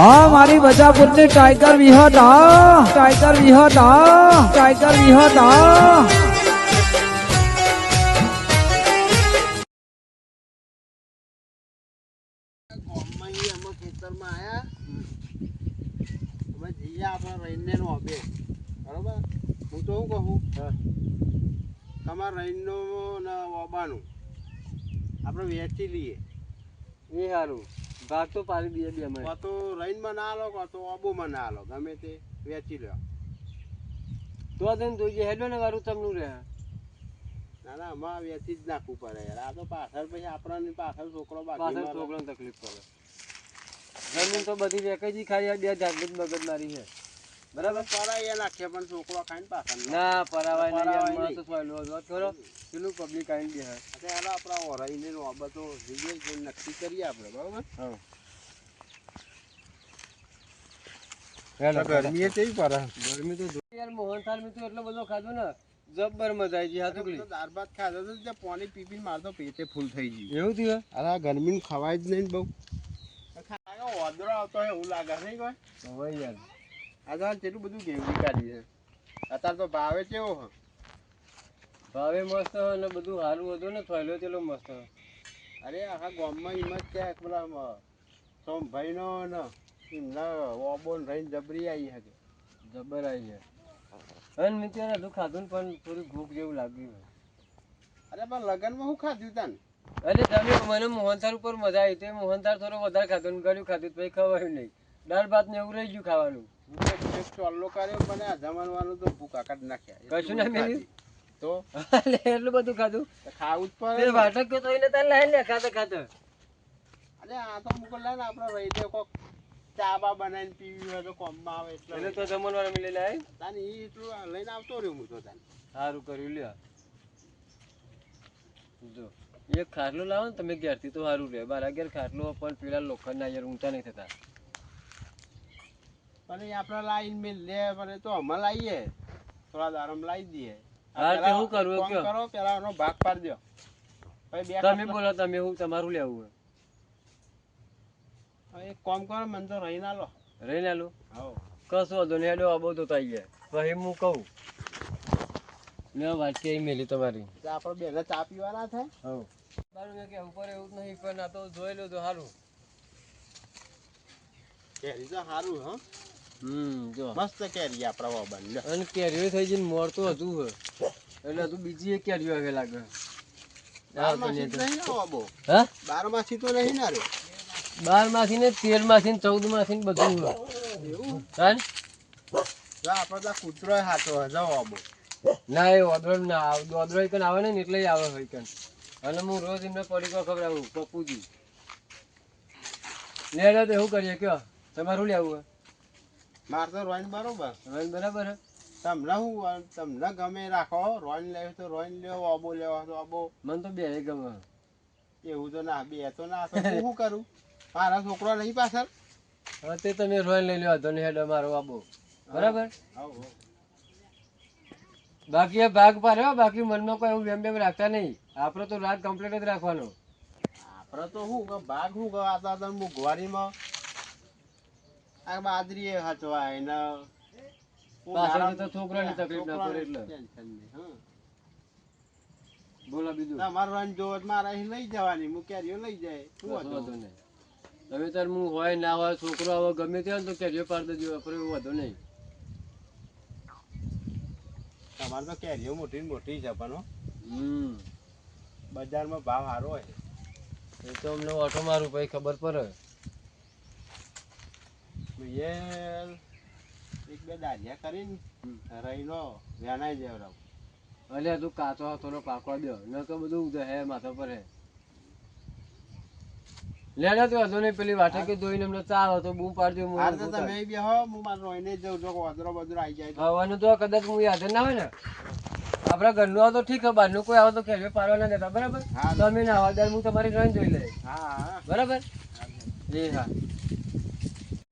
હા, મારી બજાપુરની ટાઈગર વિહત. આ ટાઈગર વિહત. આ ટાઈગર વિહત. આ ખેતરમાં આયા અમે જઈએ આપણે રહીને નો અબે બરોબર હું તો કહું તમારા રહીનો ને ઓબાનું આપણે વેચી લઈએ એ સારું ભાગ તો પાડી દે બે કાં તો રહીનમાં ના લો કાં તો ઓબોમાં ના લો ગમે તે વેચી લો તો તને જોઈએ હેડો ને વારું તમનું રહે ના ના આમાં વેચી જ નાખવું પડે યાર. આ તો પાછળ પછી આપણાની પાછળ છોકરો પાછળ છોકરાને તકલીફ પડે. જમીન તો બધી વેકાઈ ખાલી આ બે જાગૃત મગજ મારી છે. બરાબર પરાઈ નાખીએ પણ છોકરો ખાઈને પાછળ ના ના પરાવાય પરાવાય નહીં નહીં. મસ્ત સોયલો વાત કરો પેલું પબ્લિક આઈને બે એટલે હાલો આપણા ઓરાઈને બાબતો જઈએ જે નક્કી કરીએ આપણે બરોબર? ગરમી કેવી પડે ગરમી તો જો યાર મોહનથાળ મેં તો એટલો બધો ખાધો ને જબ્બર મજા આવી ગઈ હા તો ટુકડી દાળ ભાત ખાધો તો જે પાણી પી પીને મારે તો પેટે ફૂલ થઈ ગયું. એવું થયું અરે આ ગરમીનું ખવાય જ નહીં બહુ. ઓદરો આવતો હોય એવું લાગે નહીં કોઈ? હવે યાર. આ તો કેટલું બધું ઘેવું કાઢી છે અત્યારે તો ભાવે કેવો હ ભાવે મસ્ત અને બધું સારું હતું ને થયેલો તેલો મસ્ત. અરે આખા ગામમાં હિંમત છે પેલા મ- સોમભાઈનો ને એમના ઓબો ને રહીને જબરી આવી શકે જબર આવી છે. અને મિત્ર હજુ ખાધું ને પણ થોડી ભૂખ જેવું લાગ્યું અરે પણ લગ્નમાં હું ખાધું તાન? અરે તમે મને મોહનથાળ ઉપર મજા આવી. તે મોહનથાળ થોડો વધારે ખાધું ગળ્યું ખાધું પછી ખવાયું નહીં. દાળ ભાત ને એવું રહી ગયું ખાવાનું. ચોલ્લો કર્યો પણ આ જમણવાનું તો ભૂકા કાઢી નાખ્યા કશું એટલું બધું ખાધું? ખાવું જ પડે વાટક લાઈ લે ખાતે ખાતે અરે આ તો મોકલ ને આપણે ચા બા બનાવીને પીવી હોય તો કોમમાં આવે એટલે તો જમણવાર મિલે લાય તાને ઈ એટલું લઈને આવતો રહ્યો તો તાન સારું કર્યું, લ્યો. જો, એક ખાટલો લાવો ને તમે ઘેરથી તો સારું રહે. બાર અગિયાર ખાટલો પણ પેલા લોખંડના યાર ઊંચા નહીં થતા. પણ આપણે લાઈન મેં લે પણ તો અમે લાવીએ થોડા દારમ લાવી દઈએ. હા, તે હું કરવું કયો? કરો પેલા એનો ભાગ પાડી દો બે તમે બોલો તમે હું તમારું લેવું હવે એક કામ કરો મને તો રહી ના લો રહી ના લો હા કશો વાંધો નહીં હેડો આબો તો થઈ ગયા પછી હું કહું. ને વાટકી મેલી તમારી? આપણે બેને ચા પીવાના થાય હા મારું મેં કે ઉપર એવું નહીં પણ આ તો જોઈ લો તો સારું. કેરી તો સારું હો. હમ જો. મસ્ત કેરી આ પ્રવાહ લ્યો. અને કેરીઓ થઈ જઈને મોર તો હજુ હે. એટલે તું બીજી એક કેરીઓ આવે લાગે. હા? બારમાસી તો નહીં ના રે. બાર માસી ને તેર માસી ને ચૌદ માસી ને બધું એવું? તો કૂતરો હાથો હે. જો વાબો ના એ ઓદરો ના આવે. ઓદરો કન આવે ને એટલે આવે હોય કન. અને હું રોજ એમને પડીકો આવું પપ્પુજી. એટલે તો એવું કરીએ કયો. તમારું લેવું હોય મારે તો રોઈન બરોબર. રોઈન બરાબર હે. તમને હું તમને ગમે રાખો રોઈન લેવો તો રોઈન લેવો આબો લેવો તો આબો મને તો બે ગમે. એવું તો ના બે તો ના તો હું શું કરું? મારા છોકરો નહીં પાછળ? હા તે તમે રોઈન લઈ લ્યો ધોની હેડ મારો આબો બરાબર? બાકી ભાગ પાડ્યો બાકી મનમાં કોઈ એવું વેમ વેમ રાખતા નહીં. આપણો તો રાત કમ્પ્લીટ જ રાખવાનો. આપણે તો શું ભાગ શું આ તો મોંઘવારીમાં આ બાજરી એ ને પાછળથી તો છોકરાની તકલીફ ના પડે એટલે. ટેન્શન નહીં, હા. બોલો બીજું. તમારે રન જોવો તો અહીં લઈ જવાની હું કેરીઓ લઈ જાય. શું વાંધો? વાંધો નહીં. હવે તાર હું હોય ના હોય છોકરો હવે ગમે તે હોય તો કેરીઓ પાડ દેજો આપણે એવું વાંધો નહીં. તમારે તો કેરીઓ મોટી મોટી છે પણ હમ. બજારમાં ભાવ સારો હોય. એ તો અમને ઓટો મારું પછી ખબર પડે. એક બે દાઢિયા કરીને રહીનો વેનાઈ દેવડાવ અલ્યા તું કાચો થોડો પાકો દો. ન તો બધું હે માથા પર હે. લેડા તો વાંધો નહીં. પેલી વાટે કે દોઈને અમને ચા આવે તો બૂમ પાડજો હું હાર તો તમે બે હો હું મારે રોઈને જઉં. આવી જાય તો. તો કદાચ હું યાદ ના હોય ને. આપણા ઘરનું આવે તો ઠીક છે બહારનું કોઈ આવે તો ખેલવે પાડવા ના દેતા. બરાબર? હા. તમે ના આવા દર હું તમારી જોઈને જોઈ લઈશ. હા હા. બરાબર? એ હા.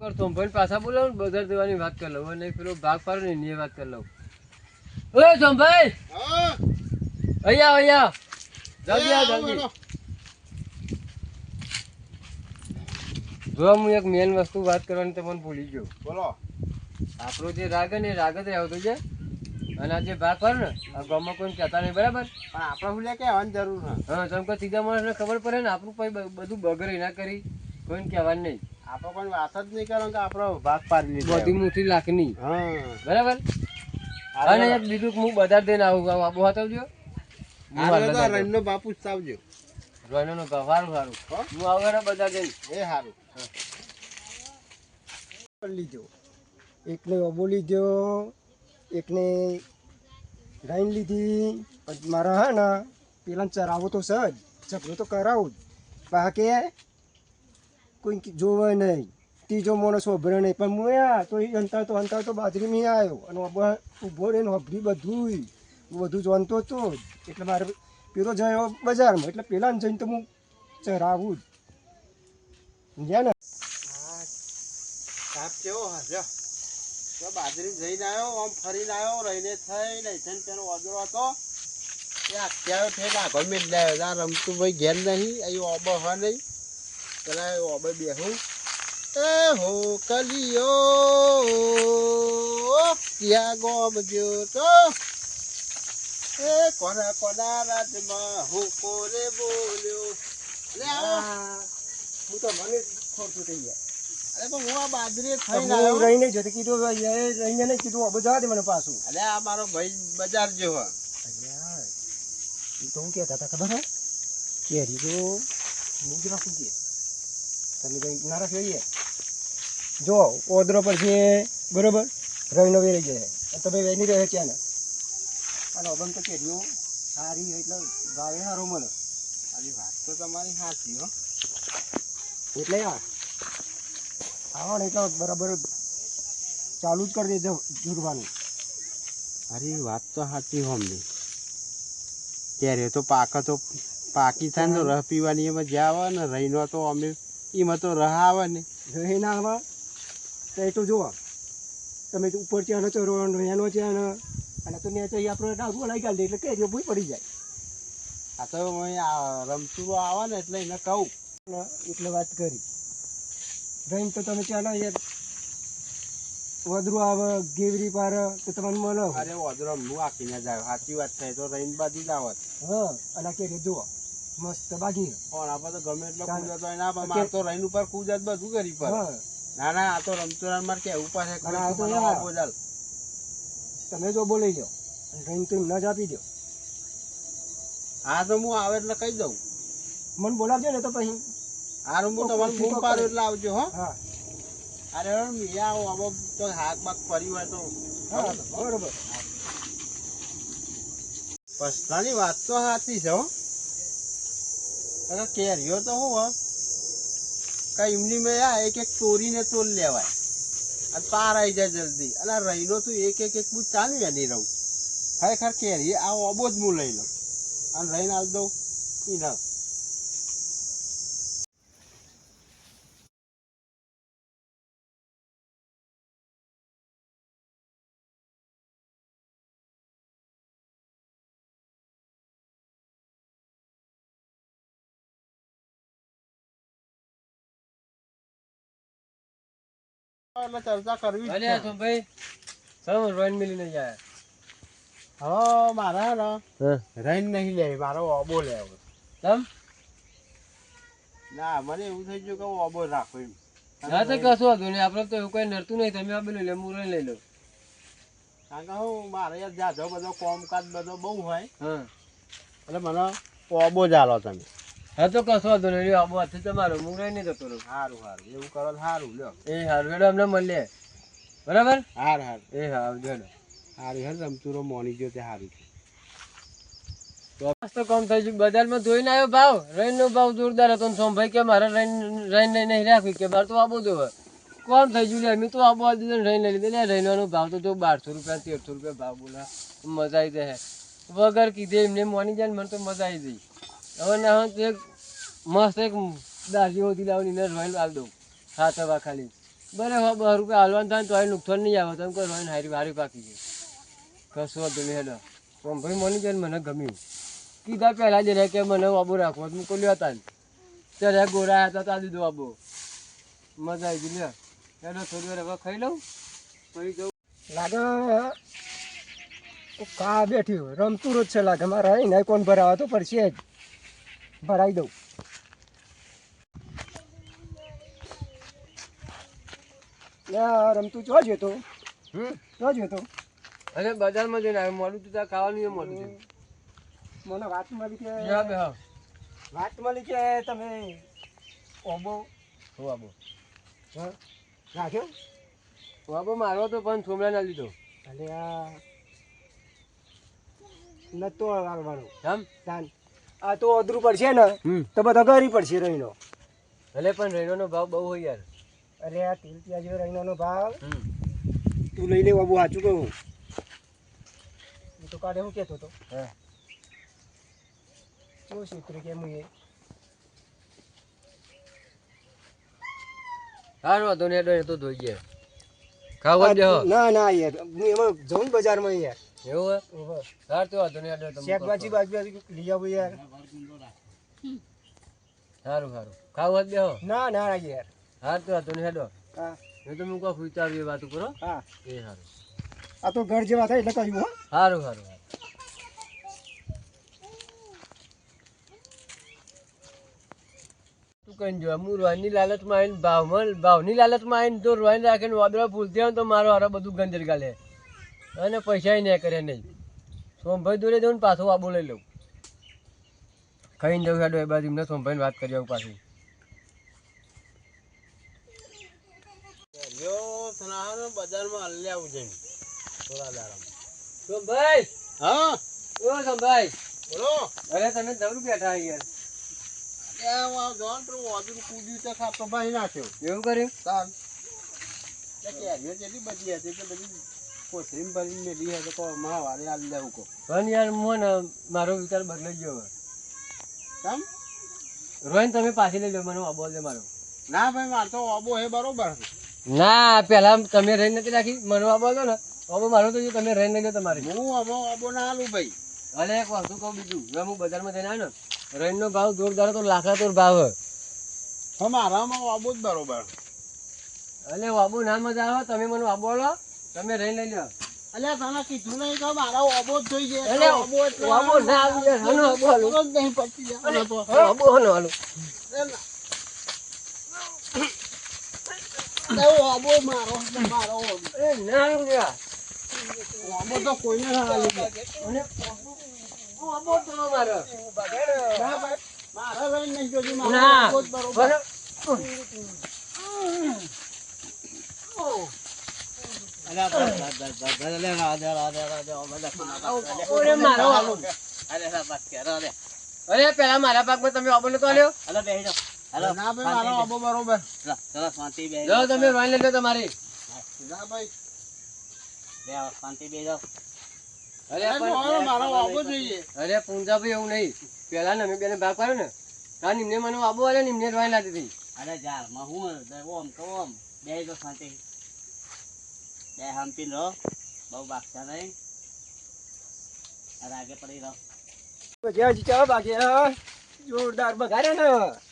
પર સોમભાઈ પાછા બોલાવો બજાર દેવાની વાત કરી લઉં. અને પેલો ભાગ પાડો ને એની વાત કરી લઉં. ઓય હા. અહીંયા અહીંયા જલ્દી આ જલ્દી. જો હું એક મેન વસ્તુ વાત કરવાની તમને ભૂલી ગયો. બોલો. આપણો જે રાગ ને એ રાગ જ રહેતો છે. અને આ જે ભાગ પર ને આ ગામમાં કોઈ કહેતા નહીં બરાબર? પણ આપણે હું લે કહેવાની જરૂર હા જેમ કે ત્રીજા માણસને ખબર પડે ને આપણું પછી બધું બગડે ના કરી. કોઈને કહેવાનું નહીં. આપણે પણ વાત જ નહીં કરો કે આપણો ભાગ પાડી લીધો બધી મુઠ્ઠી લાખની હા. બરાબર? અને એક બીજું કે હું બધા દઈને આવું આબુ હતાવજો હું આ હાલ તો બધા દઉં. રણનો બાપુ જ આવજો રોયનોનો ગવારું સારું હો? હું આવું બધા દઈને એ સારું લીધો એકને અબો લીધો એકને રાઈન લીધી પછી મારા હા ને પેલા ચરાવો તો સજ ઝઘડો તો કરાવું જ. બાકી કોઈ જોવે નહીં. ત્રીજો માણસ ઉભરે નહીં. પણ હું આ તો એ અંતર તો અંતર તો બાજરીમાં આવ્યો અને ઊભો રહીને અભરી બધું બધું જાણતો હતો એટલે મારે પેલો જયો બજારમાં. એટલે પેલાને જઈને તો હું ચરાવું જ. સમજ્યા ને? સાહેબ, કેવો હશે બાજરી જઈને આવ્યો આમ ફરીને આવ્યો રહીને થઈ નહીં. થઈને પેલો ઓદરો હતો. એ અત્યારે થઈ નાખો મેં રમતું ભાઈ ઘેર નહીં. અહીં ઓબો હ નહીં. પેલા ઓબે બેહું. એ હો કલિયો ક્યાં ગોમ તો? એ કોના કોના રાજમાં હું કોરે બોલ્યો? હું. તો મને ખોટું થઈ ગયા અરે પણ હું આ બાજરી થઈને હું આવ્યો. રહીને જતો કીધું રહીને નહીં કીધું અબો જવા દે મને પાછું. અરે આ મારો ભાઈ બજાર જેવો તો હું કહેતા હતા ખબર હે? કેરી તો હું જ રાખું કે? તમે કઈ ના રાખ્યો એ જો ઓદરો પર છે બરોબર? રહીનો વેરી જાય. તો તમે વેની રહે છે ને અને અબન તો કેરીઓ સારી એટલે ભાવે સારો મળે. આજે વાત તો તમારી સાચી હો. એટલે યાર આવો ને એટલે બરાબર ચાલુ જ કરી દેજો જુરવાનું. અરે વાત તો સાચી હો અમને ત્યારે તો પાક તો પાકી થાય ને રહ પીવાની એમાં જ્યાં આવે ને રહીનો તો અમે એમાં તો રહ આવે ને. રહી ના આવે તો એ તો જુઓ. તમે તો ઉપર ત્યાં ચરો એનો ત્યાં અને તો નેચે આપણે ડાબુ લાગી ગયા એટલે કે ભૂઈ પડી જાય. આ તો અહીંયા રમતું આવે ને એટલે એને કહું. એટલે વાત કરી. રહીને તો તમે ચાલો યાર. વધરું આવે ગેવરી પાર તો તમને મળે. અરે વદરો હું આખી ના જાય સાચી વાત થાય તો રહીને બાજુ જ આવત હા અને કે જુઓ. મસ્ત બાકી પણ આપણે તો ગમે એટલો. હોય ના પણ મારે તો રહીને ઉપર કૂદત બધું કરી પર. ના ના આ તો રમતુરાન માર કેવું પાસે અને આ તો યાર. તમે જો બોલી લો રહીને તો એમને જ આપી દો હા તો હું આવે એટલે કહી દઉં. મને બોલાવજો ને તો પછી. હા હું તમારે ફોન પાડું. એટલે આવજો હો. હા. અરે મિયા આવો તો હાક બાક ફરી હોય તો. બરોબર. પસ્તાની વાત તો સાચી છે હો. અરે કેરીઓ તો હું કઈ એમની મેં આ એક એક તોરીને તોલ લેવાય. અને પાર આવી જાય જલ્દી. અને રહીનો તું એક એક એક બુજ ચાલી નહીં રહું. ખરેખર કેરી આ ઓબો જ હું લઈ લઉં અને રહીને આલ દઉં. એ ના એટલે ચર્ચા કરવી છે. તો ભાઈ સર રોયન મિલીને જાય હવે મારા ને હા? નહીં લેવી મારો ઓબો લેવો તમ ના મને એવું થઈ ગયું કે હું ઓબો રાખું એમ. ના તો કશું વાંધો નહીં આપણે તો એવું કઈ નડતું નહીં તમે આ પેલું લે હું લઈ લો કારણ કે હું મારે યાર જાજો બધો કોમકાજ બધો બહુ હોય. હા. એટલે મને ઓબો જ આલો તમે. હા તો કશું વાંધો નહીં. આબો હાથે તમારો હું રહી નહીં જતો રહું. સારું સારું એવું કરો સારું લ્યો. એ હારું હેડો અમને મળીએ. બરાબર? હાર હાર. એ હા હેડો. સારું હેર રમતુરો મોની ગયો તે સારું તો કમ થઈ ગયું બજારમાં ધોઈને આવ્યો ભાવ. રહીનો ભાવ જોરદાર હતો. સોમભાઈ કે મારે રહીને રહીને નહીં રાખવી. કે મારે તો આબો દો કોમ થઈ ગયું? લે મેં તો આબો આજે રહીને રહીન લઈ લીધો. રહીનો ભાવ તો જો બારસો રૂપિયા તેરસો રૂપિયા ભાવ બોલા. મજા આવી જાય વગર કીધે એમને મોની જાય ને મને તો મજા આવી જઈ. હવે ના એક મસ્ત એક દાસી હોતી લાવીને ને રોઈન આલ દઉં. સાત હવા ખાલી. બરાબર બસ રૂપિયા હાલવાનું થાય તો અહીં નુકસાન નહીં આવે. તમે કહો રોયન હારી હારી પાકી ગઈ. કશું વાંધો નહીં હેડો. ભાઈ મોની ને મને ગમ્યું. કીધા પહેલાં જ રહે કે મને આબુ રાખવો તો મૂકો લ્યો હતા ને ત્યારે ગોરા હતા તા દીધો બાબુ મજા આવી ગઈ, લ્યો. હેડો, થોડી વાર હવે ખાઈ લઉં. પછી જવું લાગે કા બેઠ્યું રમતું રોજ છે લાગે. મારા નહીં કોણ ભરાવા તો પડશે જ. ભરાઈ દઉં. રમતું જો હતો હમ? જો તો અરે બજારમાં જઈને આવ્યો મોડું તું ત્યાં ખાવાનું એ મોડું છે મને વાત મળી કે વાત મળી કે તમે ઓબો? હો આબો? હા? રાખ્યો? આબો મારો તો પણ છોમરા ના લીધો. અને આ. નતો હાલવાનો આમ તાન. આ તો અધરું પડશે ને હમ. તો બધા ગરી પડશે રહીનો. ભલે પણ રેણોનો ભાવ બહુ હોય યાર. અરે આ તેલ પ્યાજ રહીનો ભાવ. તું લઈ લે બાબુ સાચું કહું. હું તો કાઢે હું કહેતો હતો. હા. શું સૂત્ર કેમ એ હારો નહીં હેડો તો ધોઈ ગયા. ખાવા દે ના ના યાર. હું એમાં જઉં ને બજારમાં યાર. એવું હે? હાર તો વાંધો નહીં હેડો તમે શાકભાજી બાજુ બાજુ લઈ આવું યાર. સારું સારું ખાવા દે ના ના યાર. સારું તો વાંધો નહીં હેડો. હા. તો હું કોઈ વિચાર્યું એ વાત કરો. હા. એ સારું આ તો ઘર જેવા થાય એટલે કહ્યું હો. સારું સારું કઈ જો હું રોયની લાલચમાં આવીને ભાવમાં ભાવની લાલચમાં આવીને જો રોયને રાખીને વાદળા ફૂલતી હોય તો મારો હારો બધું ગંજર ગાલે. અને પૈસા નહીં કરે નહીં. સોમભાઈ દોરે જવું ને પાછો આબો લઈ લઉં. ખાઈને જવું હેડો એ બાજુ એમને સોમભાઈને વાત કરી આવું પાછી. સનાહનો બજારમાં હલ્લે આવું છે થોડા દાડામાં. સોમભાઈ! હા? ઓ સોમભાઈ! બોલો. અરે તમે જરૂર બેઠા તે નાખ્યો. એવું કર્યું? તે બધી હતી કે બધી કોથળીમાં ભરીને મેલી માવારે આલી દેવું કહો. પણ યાર મોન મારો વિચાર બદલાઈ ગયો હવે. કેમ? રોહિન તમે પાછી લઈ લો મને આબો દે મારો. ના ભાઈ માર તો આબો હે બરોબર. ના પેલા તમે રહી નથી રાખી. મને આબો ને. હવે મારો તો તમે રહી નહીં તમારે. હું આબો આબો ના આલું ભાઈ. અલે એક વસ્તુ કહું બીજું. હવે હું બજારમાં જઈને આવ્યો ને રહીનો ભાવ જોરદાર તો લાખા તો ભાવ હે. મારામાં આબો જ બરોબર. અલે વાબો ના મજા આવે તમે મને વાબો લો તમે રહી લઈ લો અલ્યા તને કીધું નહીં તો મારા ઓબો જ જોઈએ એટલે ઓબો ઓબો ના આવી જાય હનો તો વાબો હનો હાલો એવું આબો મારો મારો આબો. એ ના આબો તો કોઈને ના આલી દે. અને વાબો તો મારો ના લઈને નહીં જોજો, મારો ના આબો જ બરોબર. બરાબર. ઓરે મારો વાબો. અરે પેલા મારા પાકમાં તમે વાબો નતો આલ્યો ના ભાઈ, મારો આબો બરોબર. જો તમે રોઈ લઈ તમારી. ના ભાઈ, અરે ના, પણ- મારો- મારો આબો જોઈએ. અરે પૂંજાભાઈ એવું નહીં. પેલા ને અમે બેને ભાગ પાડ્યો ને ત્યાં નિમને મને આબુ આલ્યો નિમને રોઈ લાગી હતી. અરે યારમાં હું ઓમ તો ઓમ. બે તો શાંતિ. બે હંપી રહો બહુ બાગતા નહીં. અરે આગે પડી રહો. જ્યાં જીતા બાકી હા. જોરદાર બગાડે ને.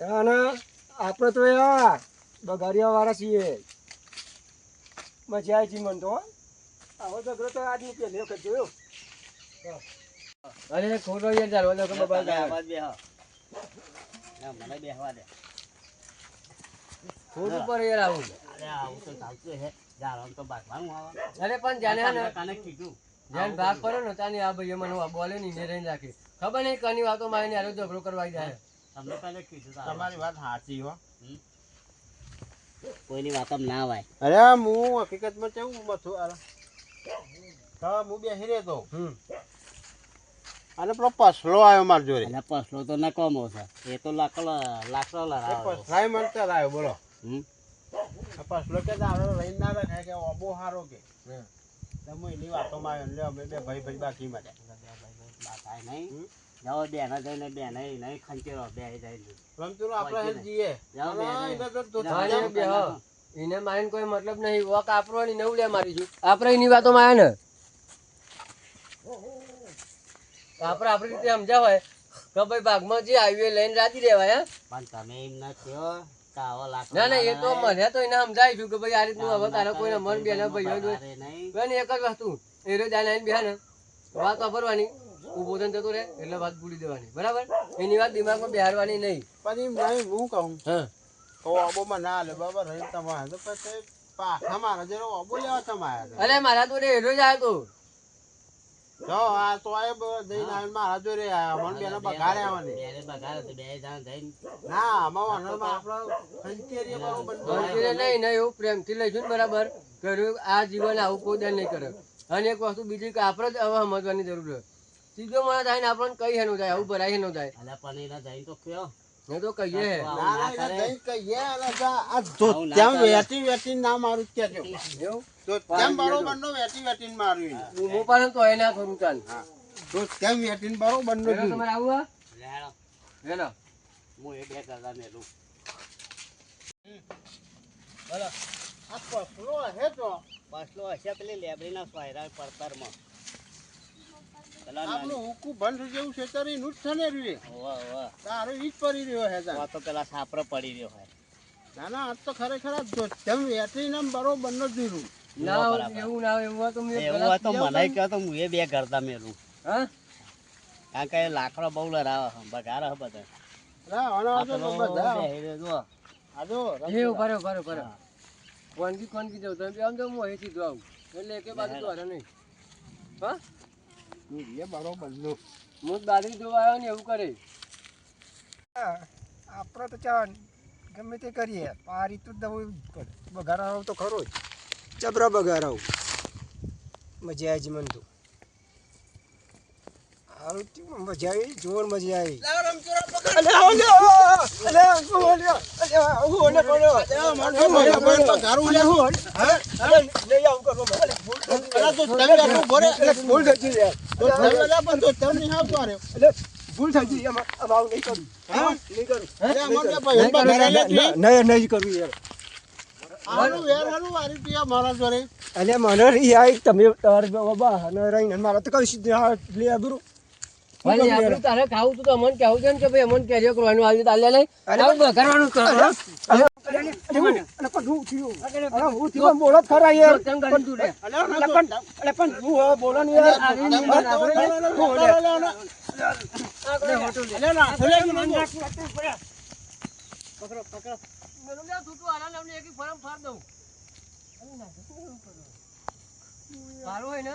અને આપણે તો યાર બગાડ્યા વાળા છીએ. મજા આવી મને તો હો. આવો ઝઘડો તો આજની પહેલી વખત જોયો. અરે ખોટો યાર બાબા આવાજ બેહો ના, મને બેહવા દે. ખોટું પર યાર આવું. અરે આવું તો ચાલતું હે. યાર આમ તો બાગવાનું આવે. અરે પણ જાણે ને કાને કીધું. જેન ભાગ પડ્યો ને તાની આ ભાઈ મને બોલે આલ્યો ને રહીને રાખી. ખબર નહીં કની વાતો માં આવીને હારો ઝઘડો કરવા જાય. તમને પહેલે કીધું. તમારી વાત સાચી હો. કોઈની વાત ના વાય. અરે હું હકીકતમાં કેવું મથું અરે. હા હું બેસી રહેતો અને પેલો પસલો આવ્યો માર જોડે. અને પસલો તો નકામો છે. એ તો લાકડો લાકડો એ લડાવે પસલાય મને ચલાવ્યો બોલો. પસલો કે દાડો લઈને ના રખાય કે ઓબો હારો કે. તમે એની વાતોમાં આવ્યો એટલે અમે બે ભાઈ ભાઈ બાકી બાકાય નહીં. જાઓ બેને જઈને બેને નહીં ખંચેરો બે જઈને. રમતું આપણે હેલ જીએ જાઓ બે બે હા. એને મારીને કોઈ મતલબ નહીં. વોક આપરો ને નવું લે મારીશું આપણે એની વાતોમાં આવ્યા ને. આપણે આપણી રીતે સમજાવાય કે ભાઈ ભાગમાં જે હાઈવે લઈને રાજી રહેવાય પણ તમે એમ ના લાકડો ના ના એ તો મને તો એને સમજાય છું કે ભાઈ આ રીતનું હવે તારે કોઈને મન બે ને ભાઈ. બેન એક જ વસ્તુ. એ રોજ આને બેહે ને વાત વાપરવાની. થઈને જતો રહે એટલે વાત ભૂલી દેવાની બરાબર? એની વાત દિમાગમાં બિહારવાની નહીં. પછી નહીં હું કહું. હા. તો આબોમાં ના લે બાબા રહી તમારે તો પછી પાછા મારા જરા આબો લેવા તમારે અરે મારા તો એ રોજ આવ્યો તો. જો આ તો બ- દઈને આવીને મારા જોડે આયા. મને બેનો બગાડે આવવાની બેને બગાડે તો બે જણ થઈને ના આમાં વાંધો આપણે ખંચેરીએ બરોબર નહીં નહીં એવું પ્રેમથી લઈશું ને બરાબર કર્યું. આ જીવન આવું કોઈ દર નહીં કરે. અને એક વસ્તુ બીજી કે આપણે જ હવે સમજવાની જરૂર છે સીધો મને થાય ને આપણને કઈ હેનું થાય આવું ભરાય હેનું થાય અલા પણ એના જઈને તો કયો મેં તો કહીએ ના ના. જઈ કહીએ અને આ જો આવું ના તેમ કરે. વેટી વેટી ના મારું જ કહેજો તો તેમ બરોબર નો વેટી વેટી મારું હું હું પણ તો એ ના કરું ચાલ તો તેમ વેટી બરોબર નો તમારે આવું હા લેણો. હું એ બે કરતા મેલું આ પસલો હે તો બસલો હશે પેલી લેબડીના સોયરા પડતરમાં પેલા આપણું હુકુ બંધ જેવું છે તારી નું જ છે ને રહ્યું એ. તારો ઈ જ પડી રહ્યો હે તાર. તો પેલા સાપરો પડી રહ્યો હોય ના ના આજ તો ખરેખર આ જો તેમ વેટી ને બરોબર નો જીરું. ના એવું ના એવું હોય તો મેં એવું તો મને કહો તો હું એ બે કરતા મેલું. હા? કારણ કે લાકડો બહુ લરાવે બગાર છે બધા. ના આનો આ આ બધા. આ જો એ ઊભા રહો, ઊભા રહો, કોનકી કોનકી જાઉં તમે આમ તો હું અહીંથી આવું એટલે કે બાજુ તો હારે નહીં. હા? એ બરોબરનું હું દાદી જોવા આવ્યો ને એવું કરે. આપણે તો ચાલ ગમે તે કરીએ. આ રીતું દવું બગારાવ તો ખરો જ. ચબરા બગાડ આવું મજા આજ મન તો. હારું મજા આવી? જોર મજા આવી. ભૂલ થઈ ગઈ. નહીં આવતો રે. અલે, ભૂલ થઈ ગઈ. એમાં આમાં નહીં કરું. યાર. આનું હાલું વારી તું મારા જોડે. અલે મને ઈ આઈ તમે તાર બાબા અને રહીને મારા તો કઈ સીધા આ લે બરું ભાઈ આપણું તારે ખાવું તું તો અમને કહેવું છે ને કે ભાઈ અમને કેરીઓ કરવાનું આવી તાલે લઈ અરે કરો. મેલું લે, તું તું એકી ફરમ ફાડ દઉં. હોય ને?